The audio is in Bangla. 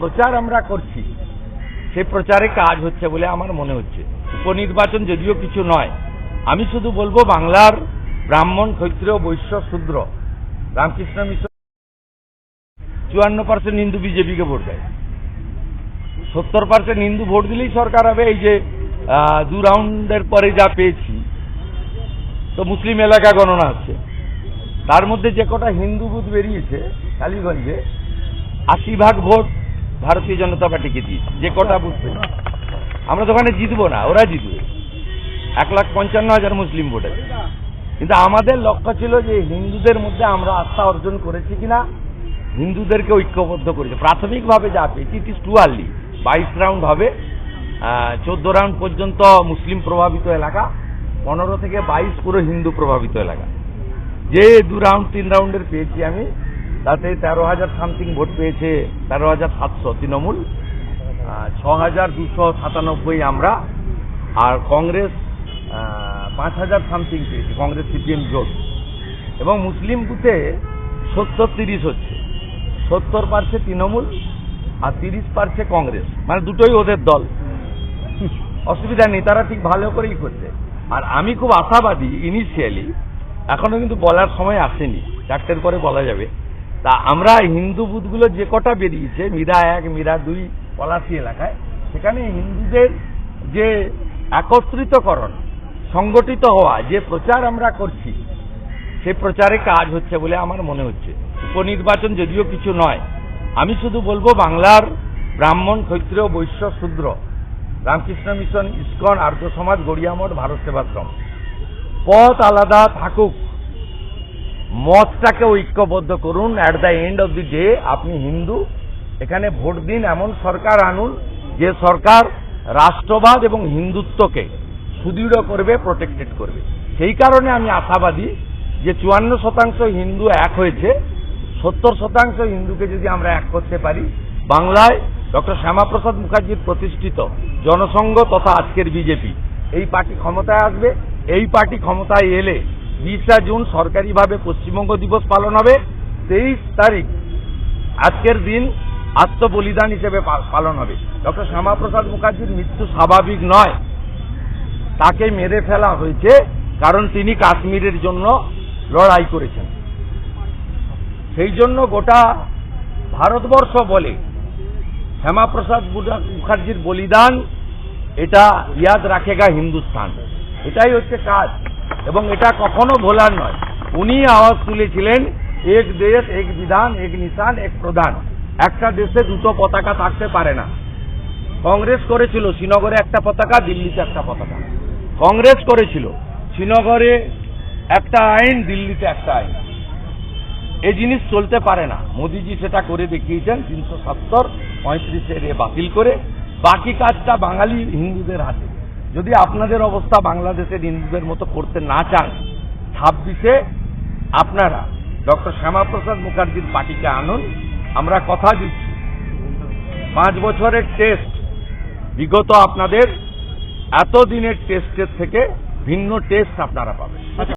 প্রচার আমরা করছি। সেই প্রচারে কাজ হচ্ছে বলে আমার মনে হচ্ছে। উপনির্বাচন যদিও কিছু নয়, আমি শুধু বলব বাংলার ব্রাহ্মণ, ক্ষত্রিয়, বৈশ্য, শূদ্র। রামকৃষ্ণ মিশন চুয়ান্ন পার্সেন্ট হিন্দু বিজেপিকে ভোট দেয়। সত্তর পার্সেন্ট হিন্দু ভোট দিলেই সরকার হবে। এই যে দু রাউন্ডের পরে যা পেয়েছি, তো মুসলিম এলাকা গণনা হচ্ছে। তার মধ্যে যে কটা হিন্দু বুথ বেরিয়েছে, কালীগঞ্জে, আশি ভাগ ভোট ভারতীয় জনতা পার্টিকে দিয়েছে যে কটা পেয়েছে আমরা তো ওখানে জিতবো না, ওরা জিতবে। এক লাখ পঞ্চান্ন হাজার মুসলিম ভোট কিন্তু আমাদের লক্ষ্য ছিল যে হিন্দুদের মধ্যে আমরা আস্থা অর্জন করেছি কিনা, হিন্দুদেরকে ঐক্যবদ্ধ করেছে। প্রাথমিকভাবে যা পেয়েছি ইট ইস টু আর্লি বাইশ রাউন্ড হবে চোদ্দ রাউন্ড পর্যন্ত মুসলিম প্রভাবিত এলাকা, পনেরো থেকে বাইশ পুরো হিন্দু প্রভাবিত এলাকা। যে দু রাউন্ড, তিন রাউন্ডের পেয়েছি আমি তাতে তেরো হাজার সামথিং ভোট পেয়েছে, তেরো হাজার সাতশো তৃণমূল ছ হাজার দুশো সাতানব্বই আমরা, আর কংগ্রেস পাঁচ হাজার সামথিং পেয়েছে, কংগ্রেস সিপিএম জোট। এবং মুসলিম বুথে সত্তর তিরিশ হচ্ছে, সত্তর পারছে তৃণমূল আর তিরিশ পারছে কংগ্রেস মানে দুটোই ওদের দল। অসুবিধা নেই, তারা ঠিক ভালো করেই করছে। আর আমি খুব আশাবাদী ইনিশিয়ালি এখনও কিন্তু বলার সময় আসেনি, চারটের পরে বলা যাবে। তা আমরা হিন্দু বুথগুলো যে কটা বেরিয়েছে, মীরা এক, মীরা দুই, পলাশি এলাকায়, সেখানে হিন্দুদের যে একত্রিতকরণ, সংগঠিত হওয়া, যে প্রচার আমরা করছি, সে প্রচারে কাজ হচ্ছে বলে আমার মনে হচ্ছে। উপনির্বাচন যদিও কিছু নয়, আমি শুধু বলব বাংলার ব্রাহ্মণ, ক্ষত্রিয়, বৈশ্য, শূদ্র, রামকৃষ্ণ মিশন, ইস্কন, আর্য সমাজ, গড়িয়ামঠ, ভারত সেবাশ্রম। পথ আলাদা থাকুক মতটাকে ঐক্যবদ্ধ করুন। At the end of the day আপনি হিন্দু। এখানে ভোট দিন এমন সরকার আনুন, যে সরকার রাষ্ট্রবাদ এবং হিন্দুত্বকে সুদৃঢ় করবে প্রোটেক্টেড করবে। সেই কারণে আমি আশাবাদী যে চুয়ান্ন শতাংশ হিন্দু এক হয়েছে। সত্তর শতাংশ হিন্দুকে যদি আমরা এক করতে পারি, বাংলায় ডক্টর শ্যামাপ্রসাদ মুখার্জির প্রতিষ্ঠিত জনসংঘ তথা আজকের বিজেপি, এই পার্টি ক্ষমতায় আসবে। এই পার্টি ক্ষমতায় এলে বিশা জুন সরকারিভাবে পশ্চিমবঙ্গ দিবস পালন হবে। তেইশ তারিখ আজকের দিন আত্মবলিদান হিসেবে পালন হবে। ডক্টর শ্যামাপ্রসাদ মুখার্জির মৃত্যু স্বাভাবিক নয়। তাকে মেরে ফেলা হয়েছে কারণ তিনি কাশ্মীরের জন্য লড়াই করেছেন। সেই জন্য গোটা ভারতবর্ষ বলে শ্যামাপ্রসাদ মুখার্জির বলিদান, এটা ইয়াদ রাখেগা হিন্দুস্তান। এটাই হচ্ছে কাজ। এবং এটা কখনো ভোলার নয়। উনি আওয়াজ তুলেছিলেন, এক দেশ, এক বিধান, এক নিশান, এক প্রধান। একটা দেশে দুটো পতাকা থাকতে পারে না। কংগ্রেস করেছিল শ্রীনগরে একটা পতাকা, দিল্লিতে একটা পতাকা। কংগ্রেস করেছিল শ্রীনগরে একটা আইন, দিল্লিতে একটা আইন। এই জিনিস চলতে পারে না। মোদিজি সেটা করে দেখিয়েছেন, তিনশো সত্তর পঁয়ত্রিশের এ বাতিল করে। বাকি কাজটা বাঙালি হিন্দুদের হাতে। যদি আপনাদের অবস্থা বাংলাদেশের হিন্দুদের মতো করতে না চান, ছাব্বিশে আপনারা ডক্টর শ্যামাপ্রসাদ মুখার্জির পার্টিকে আনুন। আমরা কথা দিচ্ছি। পাঁচ বছরের টেস্ট, বিগত আপনাদের এতদিনের টেস্টের থেকে ভিন্ন টেস্ট আপনারা পাবেন।